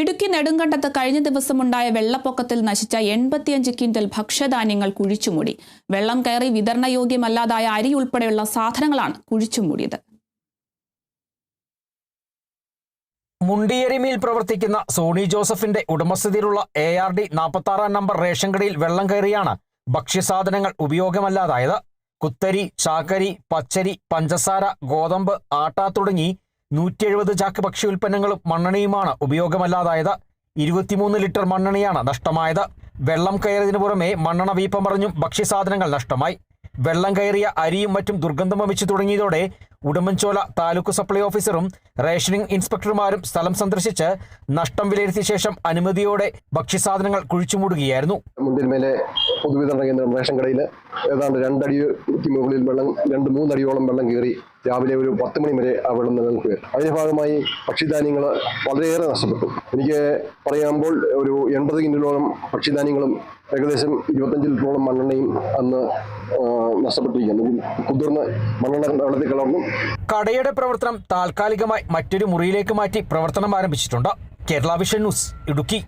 ഇടുക്കി നെടുങ്കണ്ടത്ത് കഴിഞ്ഞ ദിവസമുണ്ടായ വെള്ളപ്പൊക്കത്തിൽ നശിച്ച എൺപത്തിയഞ്ച് ക്വിന്റൽ ഭക്ഷ്യധാന്യങ്ങൾ കുഴിച്ചുമൂടി. വെള്ളം കയറി വിതരണയോഗ്യമല്ലാതായ അരി ഉൾപ്പെടെയുള്ള സാധനങ്ങളാണ് കുഴിച്ചുമൂടിയത്. മുണ്ടിയരിമിയിൽ പ്രവർത്തിക്കുന്ന സോണി ജോസഫിന്റെ ഉടമസ്ഥതയിലുള്ള എ ആർ ഡി നാൽപ്പത്താറാം നമ്പർ റേഷൻ കടയിൽ വെള്ളം കയറിയാണ് ഭക്ഷ്യസാധനങ്ങൾ ഉപയോഗമല്ലാതായത്. കുത്തരി ചാക്കരി പച്ചരി പഞ്ചസാര ഗോതമ്പ് ആട്ട തുടങ്ങി നൂറ്റി എഴുപത് ചാക്ക് ഭക്ഷ്യ ഉൽപ്പന്നങ്ങളും മണ്ണെണ്ണയുമാണ് ഉപയോഗമല്ലാതായത്. ഇരുപത്തിമൂന്ന് ലിറ്റർ മണ്ണെണ്ണയാണ് നഷ്ടമായത്. വെള്ളം കയറിയതിനു പുറമെ മണ്ണെണ്ണ വീപ്പം പറഞ്ഞും ഭക്ഷ്യസാധനങ്ങൾ നഷ്ടമായി. വെള്ളം കയറിയ അരിയും മറ്റും ദുർഗന്ധം വമിച്ചു തുടങ്ങിയതോടെ ഉടുമ്പൻചോല താലൂക്ക് സപ്ലൈ ഓഫീസറും റേഷനിംഗ് ഇൻസ്പെക്ടർമാരും സ്ഥലം സന്ദർശിച്ച് നഷ്ടം വിലയിരുത്തിയ ശേഷം അനുമതിയോടെ ഭക്ഷ്യസാധനങ്ങൾ കുഴിച്ചുമൂടുകയായിരുന്നു. മുന്തിരിമേലെ പൊതുവിതരണ കേന്ദ്രം റേഷൻ കടയിൽ ഏതാണ്ട് രണ്ടടിക്ക് മുകളിൽ വെള്ളം രണ്ട് മൂന്നടിയോളം വെള്ളം കയറി രാവിലെ ഒരു പത്ത് മണി വരെ ആ വെള്ളം നിലനിൽക്കുക അതിന്റെ ഭാഗമായി ഭക്ഷ്യധാന്യങ്ങൾ വളരെയേറെ നഷ്ടപ്പെട്ടു. എനിക്ക് പറയുമ്പോൾ ഒരു എൺപത് കിൻഡിലോളം ഭക്ഷ്യധാന്യങ്ങളും ഏകദേശം ഇരുപത്തഞ്ച് ലിറ്ററോളം മണ്ണെണ്ണയും അന്ന് നഷ്ടപ്പെട്ടിരിക്കുന്നു. കുതിർന്ന് മണ്ണെണ്ണ വെള്ളത്തിൽ കളർന്നു. കടയുടെ പ്രവർത്തനം താൽക്കാലികമായി മറ്റൊരു മുറിയിലേക്ക് മാറ്റി പ്രവർത്തനം ആരംഭിച്ചിട്ടുണ്ട്. Kerala vision news Idukki.